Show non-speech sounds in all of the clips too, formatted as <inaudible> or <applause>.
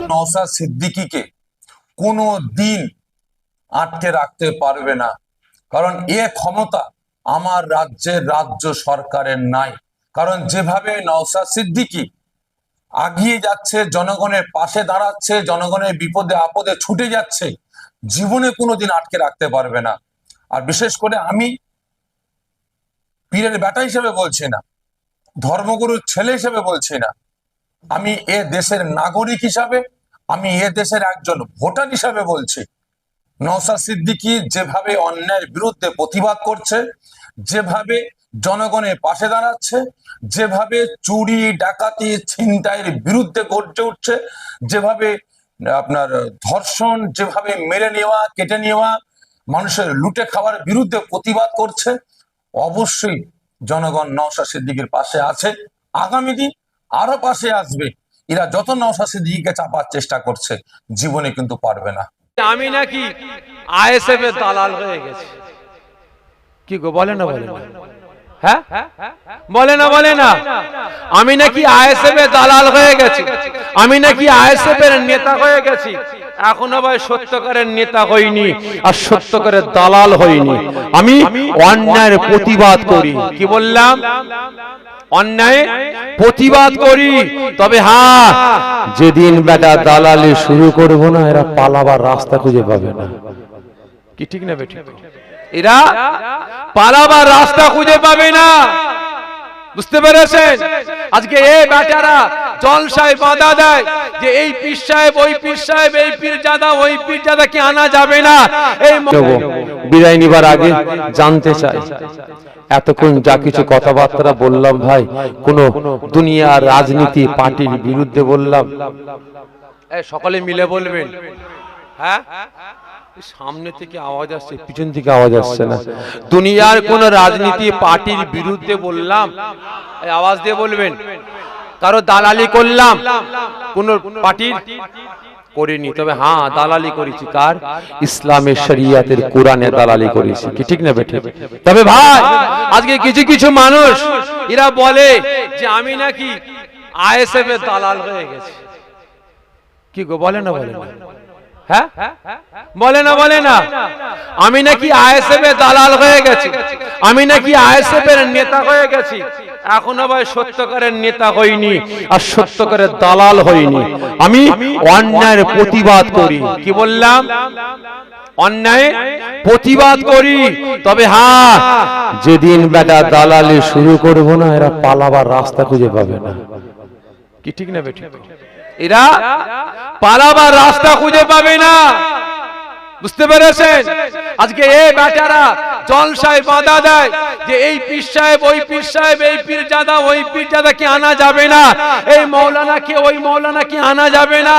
নওসাদ সিদ্দিকীকে কোনো দিন আটকে রাখতে পারবে না। কারণ এ ক্ষমতা আমার রাজ্যের রাজ্য সরকারের নাই। কারণ যেভাবে নওসাদ সিদ্দিকী আগিয়ে যাচ্ছে, জনগণের পাশে দাঁড়াচ্ছে, জনগণের বিপদে আপদে ছুটে যাচ্ছে, জীবনে কোনোদিন আটকে রাখতে পারবে না। আর বিশেষ করে আমি পীরের বেটা হিসেবে বলছি না, ধর্মগুরুর ছেলে হিসেবে বলছি না। আমি এ দেশের নাগরিক হিসাবে, আমি এ দেশের একজন ভোটার হিসাবে বলছি। নওসাদ সিদ্দিকী যেভাবে অন্যায়ের বিরুদ্ধে প্রতিবাদ করছে, যেভাবে জনগণের পাশে দাঁড়াচ্ছে, যেভাবে চুরি, ডাকাতি, ছিনতাইয়ের বিরুদ্ধে গর্জে উঠছে, যেভাবে আপনার ধর্ষণ, যেভাবে মেরে নেওয়া, কেটে নেওয়া, মানুষের লুটে খাওয়ার বিরুদ্ধে প্রতিবাদ করছে, অবশ্যই জনগণ নওশাদ সিদ্দিকের পাশে আছে। আগামী দিন আরও পাশে আসবে। এরা যত নওশাদ সিদ্দিকীকে চাপার চেষ্টা করছে, জীবনে কিন্তু পারবে না। আমি নাকি দালাল হয়ে গেছি। কি গো, বলে না, বলে হ্যাঁ? বলে না বলে না। আমি নাকি আইএসএফ এর দালাল হয়ে গেছি। আমি নাকি আইএসএফ এর নেতা হয়ে গেছি। সত্যকারের নেতা হইনি আর সত্যকারের দালাল হইনি। আমি অন্যায়ের প্রতিবাদ করি। কি বললাম? অন্যায় প্রতিবাদ করি তবে হ্যাঁ যেদিন বেটা দালালি শুরু করব না এরা পালাবার রাস্তা খুঁজে পাবে না। কি ঠিক না বেঠিক এরা পালাবার রাস্তা খুঁজে পাবে না। বুঝতে পেরেছেন? আজকে এই বেটারা জলসায় বাধা দেয় যে এই পীর সাহেব ওই পীর সাহেব এই পীর জাদা ওই পীর জাদা কি আনা যাবে না? এই বিদায় নিবার আগে জানতে চাই। এতক্ষণ যা কিছু কথাবার্তা বললাম ভাই, কোন দুনিয়ার রাজনীতি পার্টির বিরুদ্ধে বললাম। সকলে মিলে বলবেন। হ্যাঁ? সামনে থেকে আওয়াজ আসছে, পিছন থেকে আওয়াজ আসছে না। দুনিয়ার কোন রাজনীতি পার্টির বিরুদ্ধে বললাম আওয়াজ দিয়ে বলবেন। কারও দালালি করলাম, কোন পার্টির করিনি তবে হ্যাঁ দালালি করেছি। কার? ইসলামের শরিয়াতের কোরআনে দালালি করেছি। কি ঠিক না বেঠে? তবে ভাই আজকে কিছু কিছু মানুষ এরা বলে যে আমি নাকি আইএসএফ এর দালাল হয়ে গেছি। কি গো বলে না বলে না? হ্যাঁ? বলে না বলে না? আমি নাকি আইএসএফ এর দালাল হয়ে গেছি। আমি নাকি আইএসএফ এর নেতা হয়ে গেছি। এখনও ভাই সত্যকারের নেতা হইনি আর সত্যকারের দালাল হইনি। আমি অন্যায়ের প্রতিবাদ করি। কি বললাম? অন্যায় প্রতিবাদ করি। তবে হ্যাঁ যেদিন বেটা দালালি শুরু করব না, এরা পালাবার রাস্তা খুঁজে পাবে না। কি ঠিক না বেঠিক এরা পালাবার রাস্তা খুঁজে পাবে না। বুঝতে পেরেছেন? আজকে এই বেটারা জলসায় বাধা দেয় যে এই পীর সাহেব, ওই পীর সাহেব, এই পীর জাদা ওই পীর জাদা কি আনা যাবে না? এই মৌলানা কি ওই মৌলানা কি আনা যাবে না?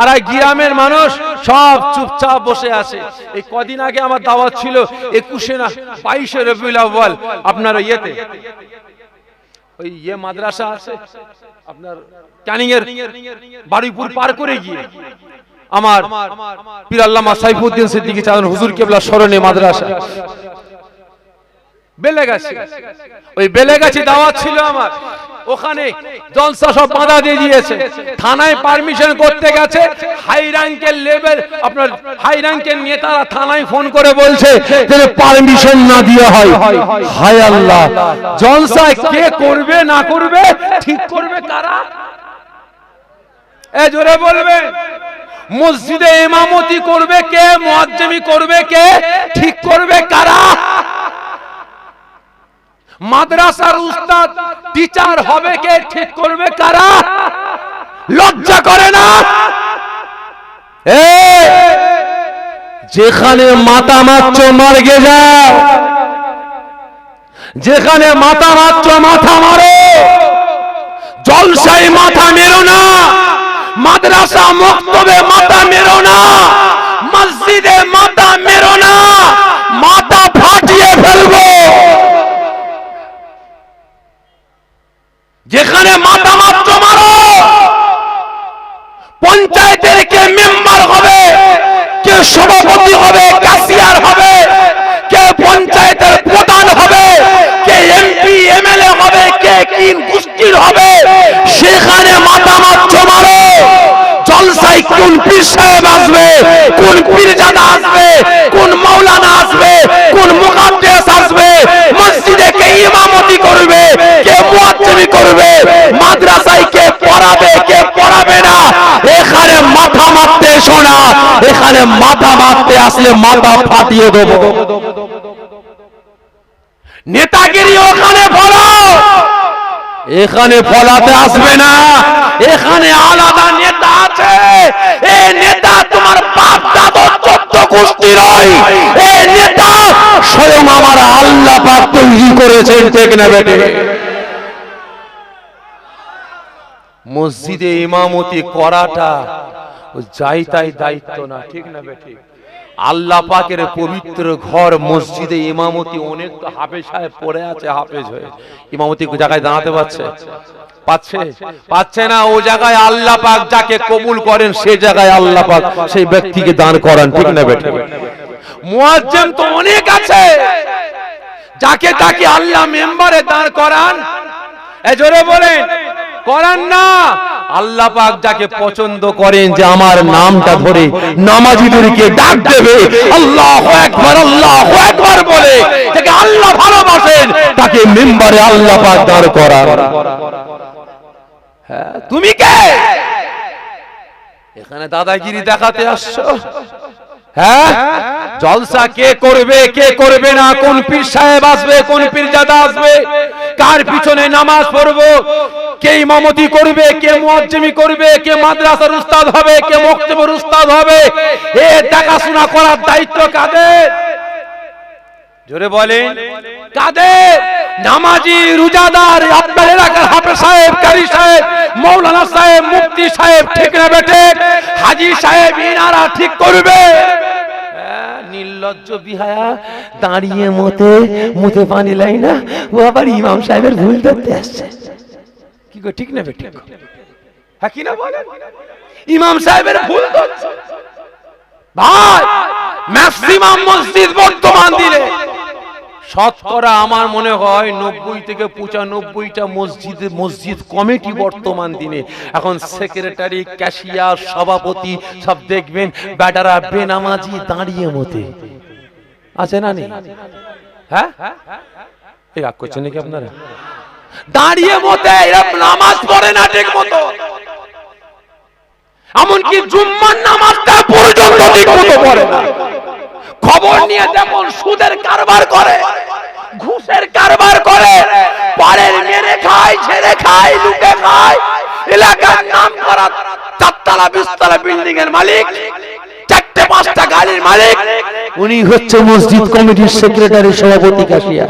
আর এই গ্রামের মানুষ সব চুপচাপ বসে আছে। এই কদিন আগে আমার দাওয়াত ছিল একুশে না, বাইশে রবিউল আউ্বাল আপনার ইয়েতে। ওই ইয়ে মাদ্রাসা আছে, আপনার ক্যানিং এর বারুইপুর পার করে গিয়ে। আমার পীর আল্লামা সাইফুদ্দিন সিদ্দিকী চাঁদন হুজুর কেবলা স্মরণে মাদ্রাসা। বেলেগাছি। ওই বেলেগাছি দাওয়াত ছিল আমার। ওখানে জলসা সব বাধা দিয়ে দিয়েছে। থানায় পারমিশন করতে গেছে। হাই র্যাঙ্কের লেভেল আপনার হাই র্যাঙ্কের নেতারা থানায় ফোন করে বলছে যে পারমিশন না দিয়ে হয়। হায় আল্লাহ। জলসা কে করবে না করবে ঠিক করবে কারা? এ জোরে বলবে মসজিদে ইমামতি করবে কে? মুয়াজ্জিমি করবে কে? ঠিক করবে কারা? মাদ্রাসার উস্তাদ, টিচার হবে কে? ঠিক করবে কারা? লজ্জা করে না? যেখানে মাথা মাত্র মার্গে যাও যেখানে মাথা মারছ মাথা মারো জলসাই মাথা মেরো না। মাদ্রাসা মক্তবে মাথা মেরো না। মসজিদে মাথা মেরো না মাথা ফাটিয়ে ফেলব যেখানে মাথা মাত্র মারো পঞ্চায়েতের কে মেম্বার হবে কে সভাপতি হবে কাশিয়ার হবে কে পঞ্চায়েতের প্রধান হবে কে এমপি এমএলএ হবে কে কি গোষ্ঠীর হবে সেখানে মাথা মাত্র মারো জলসাই কোন পীর সাহেব আসবে কোন পীরজাদা আসবে কোন মাওলানা আসবে কোন মুকাদ্দেস আসবে মসজিদে কে ইমামতি করবে কে মুয়াজ্জিমি করবে মাদ্রাসায় কে পড়াবে কে পড়াবে না এখানে মাথা মারতে শোনা এখানে মাথা মারতে আসলে মাথা ফাটিয়ে দেবো। নেতাগিরি ওখানে ফলো। এখানে ফলাতে আসবে না। এখানে আলাদা নেতা আছে। এই নেতা তোমার বাপ দাদর চোদ্দ গোষ্ঠী নয়। এই নেতা স্বয়ং আমার আল্লাহ পাক তৈরি করেছেন, ঠিক না বেটে? মসজিদে ইমামতি করাটা যাই তাই দায়িত্ব না, ঠিক না বেটি আল্লাহ পাকের পবিত্র ঘর, মসজিদে ইমামতি অনেক হাফেজ সাহেব পড়ে আছে, হাফেজ হয়ে। ইমামতি জায়গায় দাঁড়াতে পারছে? পাচ্ছে পাচ্ছে না, ও জায়গায় আল্লাহ পাক যাকে কবুল করেন, সে জায়গায় আল্লাহ পাক সেই ব্যক্তিকে দান করান, ঠিক না বেটি মুয়াজ্জিম তো অনেক আছে, যাকে তাকে আল্লাহ মেম্বারে দাঁড় করান। এ জোরে বলেন করান না। আল্লাহ পাক যাকে পছন্দ করেন যে আমার নামটা ধরে নামাজিদেরকে ডাক দেবে, আল্লাহ একবার আল্লাহ একবার বলে যাকে আল্লাহ ভালোবাসেন, তাকে মেম্বারে আল্লাহ পাক দাঁড় করান। হ্যাঁ তুমি কে? এখানে দাদাগিরি দেখাতে আসছো? হ্যাঁ? জলসা কে করবে কে করবে না? কোন পীর সাহেব আসবে, কোন পীরজাদা আসবে? কার পিছনে নামাজ পড়ব? কে ইমামতি করবে, কে মুয়াজ্জিমি করবে, কে মাদ্রাসার উস্তাদ হবে, কে মক্তবের উস্তাদ হবে? এ দেখাশোনা করার দায়িত্ব কাদের? জোরে বলেন, কাদের? নামাজি রোজাদার আপনার এলাকার হাফেজ সাহেব কারি সাহেব মৌলানা সাহেব মুফতি সাহেব ঠিক না বেটে হাজি সাহেব ইনারা ঠিক করবে। হ্যাঁ, ইমাম সাহেবের ভুল ধরতে কি ঠিক না হ্যাঁ ইমাম সাহেবের ভুল ভাই ম্যাক্সিমাম মসজিদ বর্তমান দিলে শতকরা আমার মনে হয় নব্বই থেকে পঁচানব্বইটা মসজিদ মসজিদ কমিটি বর্তমান দিনে। এখন সেক্রেটারি, ক্যাশিয়ার, সভাপতি সব দেখবেন, ব্যাটারা বেনামাজি দাঁড়িয়ে মতে। আছে না নেই? হ্যাঁ? রাগ করছেন নাকি আপনারা? দাঁড়িয়ে মতে এরা নামাজ পড়ে না ঠিক মতো। এমনকি জুম্মার নামাজটা পর্যন্ত ঠিক মতো পড়ে না। খবর নিয়ে দেখুন সুদের কারবার করে ঘুষের কারবার করে পাড়ের মেরে খায় লুটে খায় এলাকার নাম করা চারতলা বিশতলা বিল্ডিং এর মালিক চারটে পাঁচটা গাড়ির মালিক। উনি হচ্ছে মসজিদ কমিটির সেক্রেটারি সভাপতি কাশিয়া।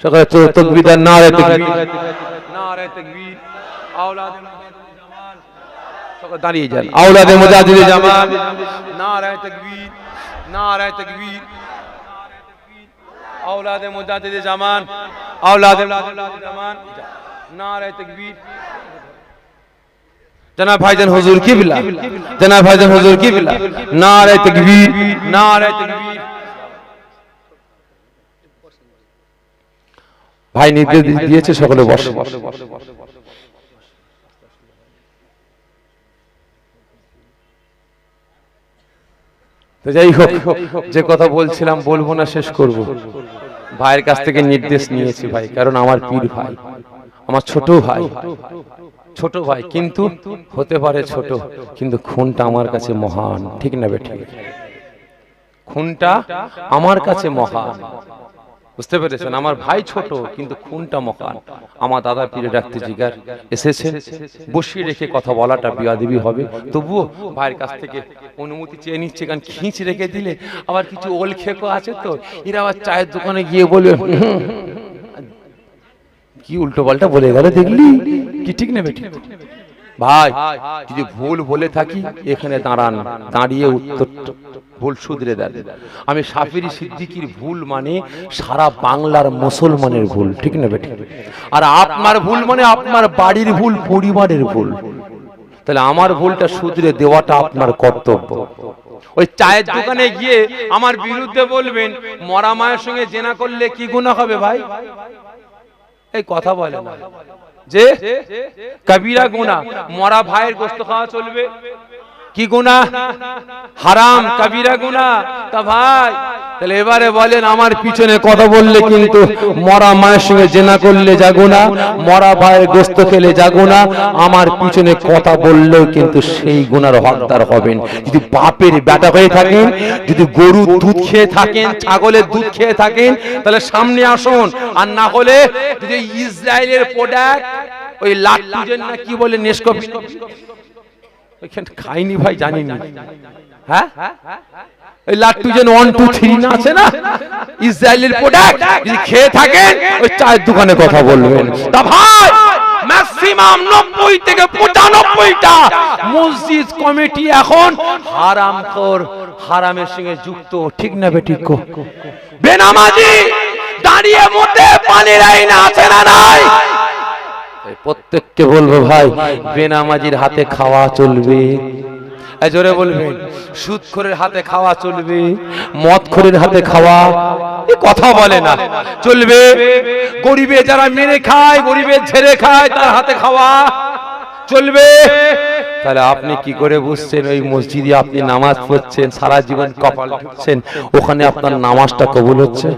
সকালে তকবিদার নারে তকবীর। নারে তকবীর। আওলাদে দাঁড়িয়ে যান। আওলাদে মুজাহিদে জামান নারে তকবীর নারে তকবীর। আওলাদে মুজাহিদে জামান আওলাদে জামান নারে তকবীর জনাব ভাইজান হুজুর কিবলা জনাব ভাইজান হুজুর কিবলা নারে তকবীর নারে তকবীর ভাই নির্দেশ দিয়েছে, সকলে বসে। তো যাই হোক যে কথা বলছিলাম বলব না শেষ করব। ভাইয়ের কাছ থেকে নির্দেশ নিয়েছি ভাই কারণ আমার পীর ভাই আমার ছোট ভাই ছোট ভাই কিন্তু হতে পারে ছোট কিন্তু খুনটা আমার কাছে মহান ঠিক না বেঠিক খুনটা আমার কাছে মহান। বুঝতে পেরেছেন? আমার ভাই ছোট কিন্তু খুনটা মকান। আমার দাদা পীরে ডাকতে জিগার এসেছেন বসিয়ে রেখে কথা বলাটা বিয়াদেবী হবে। তবুও ভাইয়ের কাছ থেকে অনুমতি চেয়ে নিচ্ছে কারণ খিঁচ রেখে দিলে আবার কিছু ওল খেকো আছে তো। এরা আবার চায়ের দোকানে গিয়ে বলবে কি উল্টো পাল্টা বলে গেল দেখলি? কি ঠিক নেবে ঠিক? ভাই যদি ভুল বলে থাকি এখানে দাঁড়ান দাঁড়িয়ে উত্তর ভুল শুধরে দেন। আমি সাফিরি সিদ্দিকির ভুল মানে সারা বাংলার মুসলমানের ভুল ঠিক না আর আপনার ভুল মানে আপনার বাড়ির ভুল পরিবারের ভুল। তাহলে আমার ভুলটা শুধরে দেওয়াটা আপনার কর্তব্য। ওই চায়ের দোকানে গিয়ে আমার বিরুদ্ধে বলবেন মরা মায়ের সঙ্গে জেনা করলে কি গুণা হবে ভাই? এই কথা বলে না। যে কবিরা গুনা মরা ভাইয়ের গোস্ত খাওয়া চলবে। কি গুনাহ? হারাম, কাবিরা গুনাহ। তা ভাই, তাহলে এবারে বলেন, আমার পিছনে কথা বললে কিন্তু মরা মায়ের সঙ্গে জেনা করলে যাগো না মরা ভাইয়ের গোস্ত খেলে যাগো না আমার পিছনে কথা বললেও কিন্তু সেই গুনার হকদার হবেন। যদি বাপের বেটা হয়ে থাকেন, যদি গরুর দুধ খেয়ে থাকেন, ছাগলের দুধ খেয়ে থাকেন, তাহলে সামনে আসুন। আর না হলে যদি ইসরায়েলের প্রোডাক্ট ওই লাট্টুজের না কি বলে নেসকপি ওইখানে খাইনি ভাই জানি না হ্যাঁ ওই লাট্টু যেন ওয়ান টু থ্রি না আছে না? ইসরায়েলের প্রোডাক্ট যদি খেয়ে থাকেন ওই চায়ের দোকানে কথা বলবেন। তা ভাই ম্যাক্সিমাম নব্বই থেকে পঁচানব্বইটা মসজিদ কমিটি এখন হারাম কর হারামের সঙ্গে যুক্ত। ঠিক না বেঠিক? বেনামাজি দাঁড়িয়ে মতে পানির আইন আছে না নাই? প্রত্যেককে বলব ভাই, বেনামাজির হাতে খাওয়া চলবে। জোরে বলবেন সুদখোরের হাতে খাওয়া চলবে, মদখোরের হাতে খাওয়া কথা বলে না। চলবে। গরিবে যারা মেরে খায় গরিবের ছেড়ে খায়, তার হাতে খাওয়া চলবে। তাহলে আপনি কি করে বুঝছেন, ওই মসজিদে আপনি নামাজ পড়ছেন, সারা জীবন কপাল ঠুকছেন ওখানে আপনার নামাজটা কবুল হচ্ছে?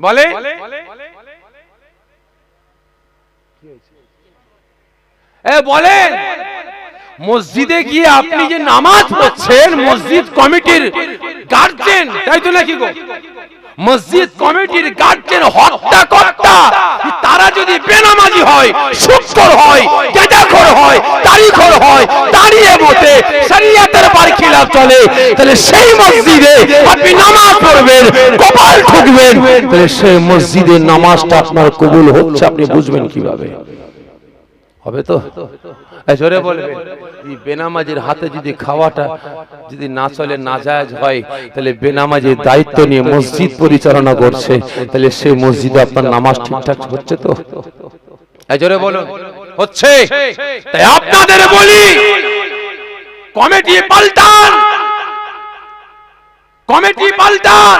বলে? বলেন, মসজিদে গিয়ে আপনি যে নামাজ পড়ছেন, মসজিদ কমিটির গার্জেন তাই তো নাকি গো? মসজিদ কমিটির গার্জেন হত্যা কর্তা তারা যদি বেনামাজি হয় সুৎখর হয়, গেজাখর হয়, তারিখর হয়, দাঁড়িয়ে বসে শরিয়াতের বার খিলাফ চলে, তাহলে সেই মসজিদে আপনি নামাজ পড়বেন, কপাল ঠুকবেন, তাহলে সেই মসজিদে নামাজটা আপনার কবুল হচ্ছে, আপনি বুঝবেন কীভাবে? হবে তো? জোরে বলবে বেনামাজির হাতে যদি খাওয়াটা যদি না চলে না যায় হয়, তাহলে বেনামাজির দায়িত্ব নিয়ে মসজিদ পরিচালনা করছে, তাহলে সেই মসজিদে আপনার নামাজ ঠিকঠাক হচ্ছে তো? জোরে বলুন, হচ্ছে। তাই আপনাদের বলি, কমিটি পাল্টান। কমিটি পাল্টান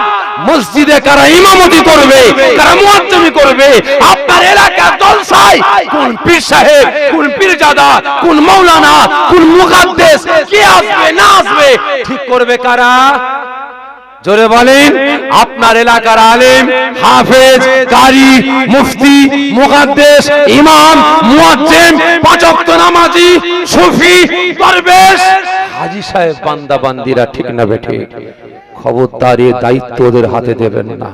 মসজিদে কারা ইমামতি করবে, কারা মুয়াজ্জমি করবে, আপনার এলাকার জলসায় কোন পীর সাহেব, কোন পীরজাদা, কোন মাওলানা, কোন মুকাদ্দেস কে আসবে, না আসবে, ঠিক করবে কারা? জোরে বলেন, আপনার এলাকার আলেম, হাফেজ কারি মুফতি মুকাদ্দেস ইমাম, মুয়াজ্জিম পাঁচ ওয়াক্ত নামাজি, সুফি দরবেশ হাজী সাহেব, বান্দা, বান্দিরা ঠিক না বেঠে খবরদার এ দায়িত্ব ওদের হাতে দেবেন না।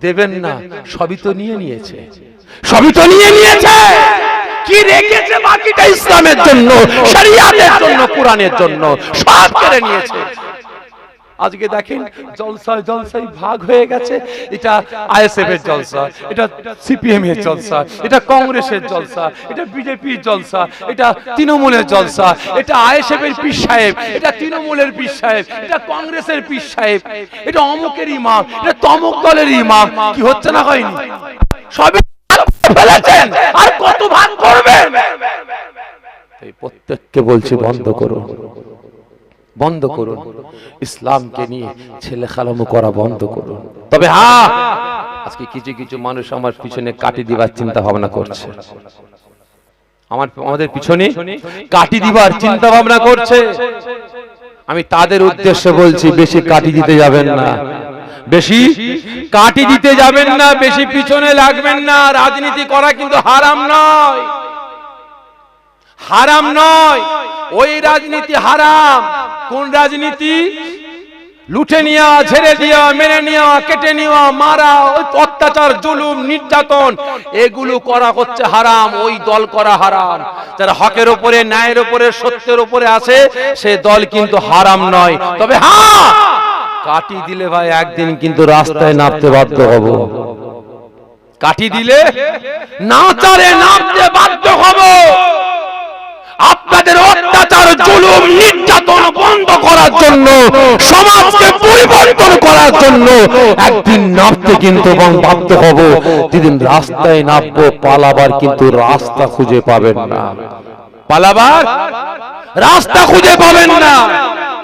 দেবেন না, সবই তো নিয়ে নিয়েছে। সবই তো নিয়ে নিয়েছে। কি রেখেছে বাকিটা ইসলামের জন্য, শরিয়াতের জন্য, কোরআনের জন্য? সব কেড়ে নিয়েছে। আজকে দেখেন জলসায় জলসায় ভাগ হয়ে গেছে। এটা আইএসএফ এর জলসা এটা সিপিএম এর জলসা এটা কংগ্রেসের জলসা এটা বিজেপির জলসা এটা তৃণমূলের জলসা এটা আইএসএফ এর পীর সাহেব এটা তৃণমূলের পীর সাহেব এটা কংগ্রেসের পীর সাহেব এটা অমুকের ইমাম এটা তমুক দলের ইমাম কি হচ্ছে না হয়নি? সবই ফেলেছেন আর কত ভাগ করবেন? এই প্রত্যেককে বলছি বন্ধ করুন। বন্ধ করুন। ইসলামকে নিয়ে ছেলে খালামো করা বন্ধ করুন। তবে হ্যাঁ! আজকে কিছু কিছু মানুষ আমার পিছনে কাটি দিবার চিন্তা ভাবনা করছে। আমার আমাদের পিছনে কাটি দিবার চিন্তা ভাবনা করছে। আমি তাদের উদ্দেশ্যে বলছি বেশি কাটি দিতে যাবেন না। বেশি কাটি দিতে যাবেন না। বেশি পিছনে লাগবেন না। রাজনীতি করা কিন্তু হারাম নয়। হারাম নয়। ওই রাজনীতি হারাম। কোন রাজনীতি? লুটে নেওয়া ঝেড়ে দেওয়া মেনে নেওয়া কেটে নেওয়া মারা অত্যাচার, জুলুম, নির্যাতন, এগুলো করা হচ্ছে হারাম, ওই দল করা হারাম। যারা হকের উপরে, ন্যায়ের উপরে, সত্যের উপরে আছে, সে দল কিন্তু হারাম নয়। তবে হ্যাঁ কাটি দিলে ভাই, একদিন কিন্তু রাস্তায় নামতে বাধ্য হব। কাটি দিলে? নাচারে নামতে বাধ্য হব। আপনাদের অত্যাচার, জুলুম, নির্যাতন বন্ধ করার জন্য, সমাজকে পরিবর্তন করার জন্য একদিন নামতে কিন্তু এবং বাধ্য হব, যেদিন রাস্তায় নামবো, পালাবার কিন্তু রাস্তা খুঁজে পাবেন না। পালাবার? রাস্তা খুঁজে পাবেন না।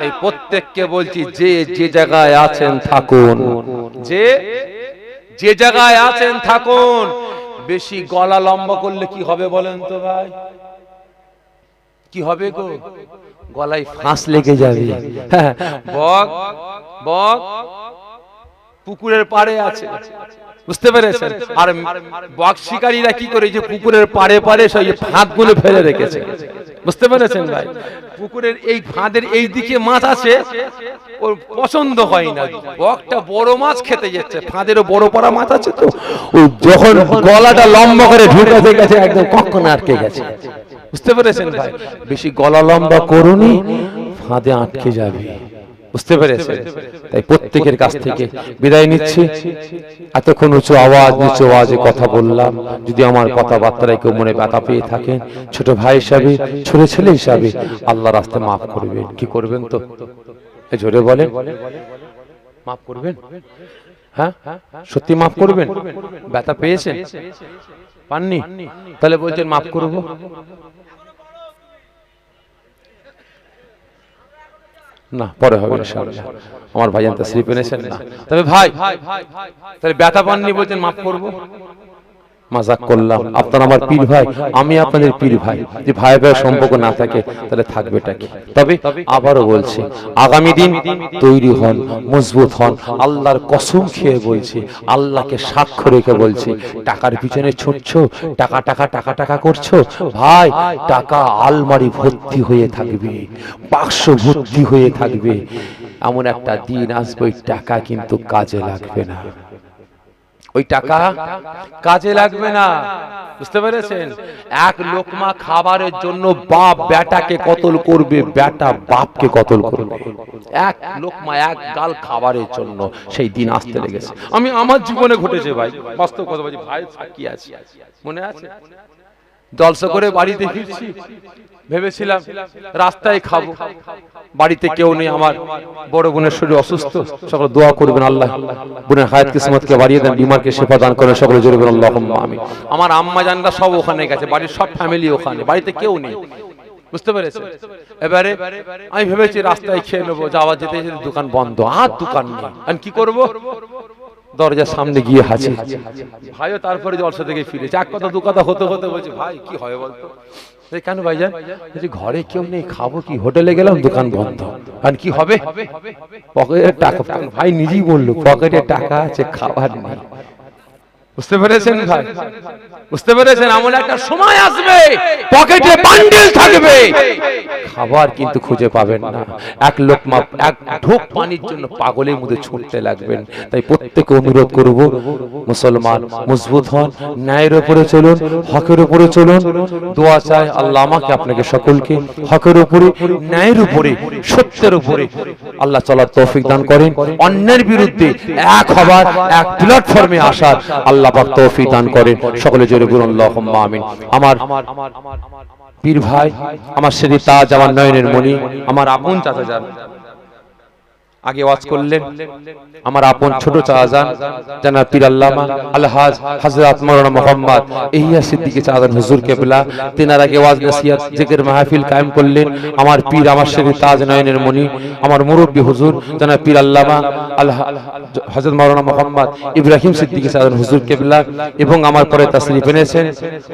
এই প্রত্যেককে বলছি, যে যে জায়গায় আছেন থাকুন। যে যে জায়গায় আছেন থাকুন। বেশি গলা লম্বা করলে কি হবে বলেন তো ভাই? কি হবে গো? গলায় ফাঁস লেগে যাবে। <laughs> বক বক পুকুরের পাড়ে আছে। বুঝতে পেরেছেন? আর বক শিকারীরা কি করে যে পুকুরের পাড়ে পাড়ে সেই ফাঁদগুলো ফেলে রেখেছে? বুঝতে পেরেছেন ভাই? পুকুরের এই ফাঁদের এই দিকে মাছ আছে ওর পছন্দ হয় না। বকটা বড় মাছ খেতে যাচ্ছে ফাঁদেরও বড় পাড়া মাছ আছে তো। ও যখন গলাটা লম্বা করে ঢুকাতে গেছে একদম কখন আটকে গেছে। বুঝতে পেরেছেন ভাই? বেশি গলা লম্বা করুনি ফাঁদে আটকে যাবে। বুঝতে পেরেছেন? তাই প্রত্যেকের কাছ থেকে বিদায় নিচ্ছি। এতক্ষণ উঁচু আওয়াজ নিচু আওয়াজে কথা বললাম। যদি আমার কথাবার্তায় কেউ মনে ব্যথা পেয়ে থাকেন ছোট ভাই হিসাবে ছোট ছেলে হিসাবে আল্লাহ রাস্তায় মাফ করবেন। কি করবেন তো? জোরে বলে মাফ করবেন? হ্যাঁ? সত্যি মাফ করবেন? ব্যথা পেয়েছেন? পাননি? তাহলে বলছেন মাফ করব। না পরে হবে আমার ভাই জানতে স্লিপ এনেছেন না। তবে ভাই। তাহলে ব্যথা পাননি বলছেন মাফ করব। মাজাক করলাম। আপনার আমার পীর ভাই, আমি আপনাদের পীর ভাই। যে ভাই ভাই সম্পর্ক না থাকে, তাহলে থাকবেটা কি? তবে আবারও বলছি, আগামী দিন তৈরি হন, মজবুত হন। আল্লাহর কসম খেয়ে বলছি, আল্লাহকে সাক্ষ্য রেখে বলছি, টাকার পিছনে ছুটছো, টাকা টাকা টাকা টাকা করছ? ভাই, টাকা আলমারি ভর্তি হয়ে থাকবে, বাক্স ভর্তি হয়ে থাকবে। এমন একটা দিন আসবে টাকা কিন্তু কাজে লাগবে না। ওই টাকা কাজে লাগবে না। বুঝতে পেরেছেন? এক লোকমা খাবারের জন্য বাপ ব্যাটাকে কতল করবে ব্যাটা বাপকে কতল করবে। এক লোকমা এক গাল খাবারের জন্য সেই দিন আসতে লেগেছে। আমি আমার জীবনে ঘটেছে ভাই। বাস্তব কথা বলছি ভাই, কি আছে? মনে আছে? জলসা করে বাড়িতে ফিরছি। ভেবেছিলাম রাস্তায় খাব। বাড়িতে কেউ নেই আমার। বড় বোনের শরীর অসুস্থ। সকলে দোয়া করবেন আল্লাহ। বোনের হায়াত কিসমতকে বাড়িয়ে দেন বিমারকে সেবা দান করেন সকলে জোরে বলেন আল্লাহ আমি আমার আম্মা জানরা সব ওখানে গেছে বাড়ির সব ফ্যামিলি ওখানে। বাড়িতে কেউ নেই। বুঝতে পেরেছে এবারে আমি ভেবেছি রাস্তায় খেয়ে নেব যাওয়া যেতে যেতে দোকান বন্ধ। আর দোকান নেই। আমি কি করব? দরজার সামনে গিয়ে হাসি ভাইও তারপরে জলসা থেকে ফিরেছে। এক কথা দু কথা হতে হতে বলছে ভাই কি হয় বলতো? কেন ভাইজান? বলছি, ঘরে কেউ নেই খাব কি? হোটেলে গেলাম দোকান বন্ধ। আর কি হবে? পকেটে টাকা ভাই নিজেই বলল পকেটে টাকা আছে খাবার নেই। বুঝতে পেরেছেন ভাই? বুঝতে পেরেছেন। এমন একটা সময় আসবে পকেটে বান্ডিল থাকবে। খাবার কিন্তু খুঁজে পাবেন না। এক এক ঢোক পানির জন্য পাগলের মধ্যে ছুটতে লাগবেন। তাই অনুরোধ করব মুসলমান মজবুত হন ন্যায়ের উপরে চলুন হকের উপরে চলুন। দোয়া চাই আল্লাহ আমাকে আপনাকে সকলকে হকের উপরে ন্যায়ের উপরে সত্যের উপরে। আল্লাহ চলার তৌফিক দান করেন। অন্যের বিরুদ্ধে এক হবার এক প্ল্যাটফর্মে আসার আল্লাহ পাক তৌফিক দান করেন সকলে জোরে বলুন, আল্লাহুম্মা আমিন। আমার পীর ভাই, আমার শ্রী তাজ, আমার নয়নের মনি আমার আপন চাচা যান আগে ওয়াজ করলেন। আমার আপন ছোট চাচাজান জানা পীর আল্লামা আলহাজ হযরত মাওলানা মোহাম্মদ ইহিয়া সিদ্দিকী চাচাজান হুজুর কেবলা তিনার আগে ওয়াজ নসিহত জিকির মাহফিল কায়েম করলেন। আমার পীর আমার সেদি তাজ নয়নের মণি আমার মুরব্বী হুজুর জানা পীর আল্লামা আলহা হযরত মাওলানা মোহাম্মদ ইব্রাহিম সিদ্দিকী চাচাজান হুজুর কেবলা এবং আমার পরে তাসরিফ এনেছেন।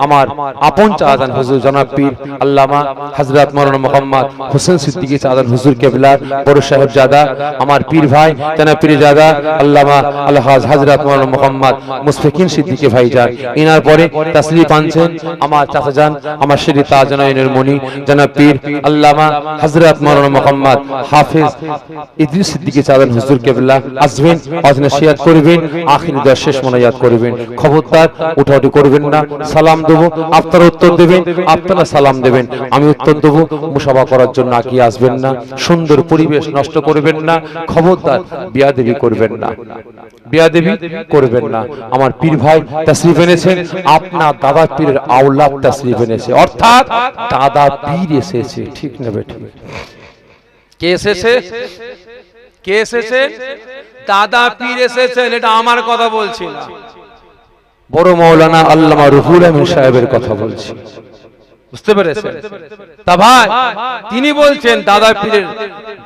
আমার আপন চাচাজান হুজুর জনাব পীর আল্লামা হযরত মাওলানা মোহাম্মদ হোসেন সিদ্দিকী চাচাজান হুজুর কেবলা বড় সাহেব জাদা আমার পীর ভাই তেনা পীর জাদা আল্লামা আলহাজ হযরত মাওলানা মোহাম্মদ মুসফিকিন সিদ্দিকী ভাইজান ইনার পরে তাসরিফ আনছেন আমার চাচাজান আমার শ্রী তাজনাইনের মনি জানা পীর, আল্লামা হযরত মাওলানা মোহাম্মদ হাফেজ ইদ্রিস সিদ্দিকী চাচাজান হুজুর কেবলা, আসবেন ওয়াজ নসিহত করবেন, আখির দশ শেষ মোনাজাত করবেন। খবরদার উঠাউঠি করবেন না, সালাম দেব আপনারা উত্তর দেবেন, আপনারা সালাম দেবেন, আমি উত্তর দেব, মুসাফা করার জন্য আগিয়ে আসবেন না, সুন্দর পরিবেশ নষ্ট করবেন না খবরদার বিয়াদেবী করবেন না। বিয়াদেবী করবেন না। আমার পীর ভাই তাসরিফ এনেছেন আপনার দাদা পীরের আওলাদ তাসরিফ এনেছে। অর্থাৎ দাদা পীর এসেছে। ঠিক নেবে ঠিক কে এসেছে? কে এসেছে? দাদা পীর এসেছেন এটা আমার কথা বলছি না। বড় মৌলানা আল্লামা রুহুল আমিন সাহেবের কথা বলছি। বুঝতে পেরেছেন? তা ভাই তিনি বলছেন দাদা পীরের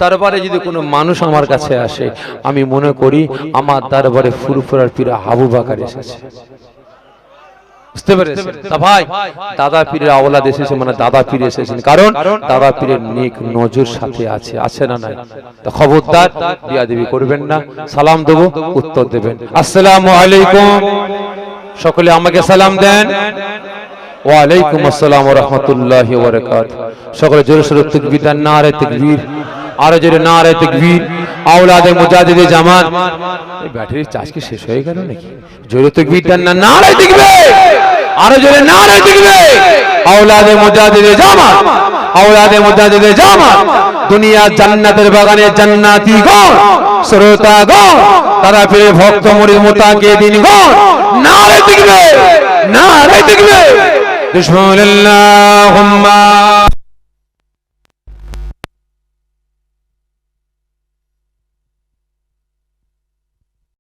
দরবারে যদি কোনো মানুষ আমার কাছে আসে আমি মনে করি আমার দরবারে ফুরফুরার পীর আবু বাকার এসেছে। বুঝতে পেরেছেন? তা ভাই দাদা পীরের আওলাদ এসেছে মানে দাদা পীর এসেছেন। কারণ দাদা পীরের নেক নজর সাথে আছে আছে না নাই? তা খবরদার বিয়াদেবি করবেন না। সালাম দেবো উত্তর দেবেন। আসসালামু আলাইকুম। সকলে আমাকে সালাম দেন। ওয়ালাইকুম আসসালাম রাহমাতুল্লাহি ওয়া বারাকাতুহু। সকলে জোরে সোরে তাকবীর, দেন নারে তাকবীর। আরও জোরে নারে তাকবীর। আওলাদে মুজাহিদে জামান এই ব্যাটারির চার্জ কি শেষ হয়ে গেল নাকি? জোরে তাকবীর, দেন না, নারে তাকবীর। আরও জোরে নারে তাকবীর। আওলাদে মুজাহিদে জামান আওলাদে মুজাহিদে জামান দুনিয়া জান্নাতের বাগানে জান্নাতি গণ শ্রোতা গণ তারা ফিরে ভক্ত মুরিদ মুতাকে দিন গণ নারে তাকবীর নারে তাকবীর। نشمول اللهم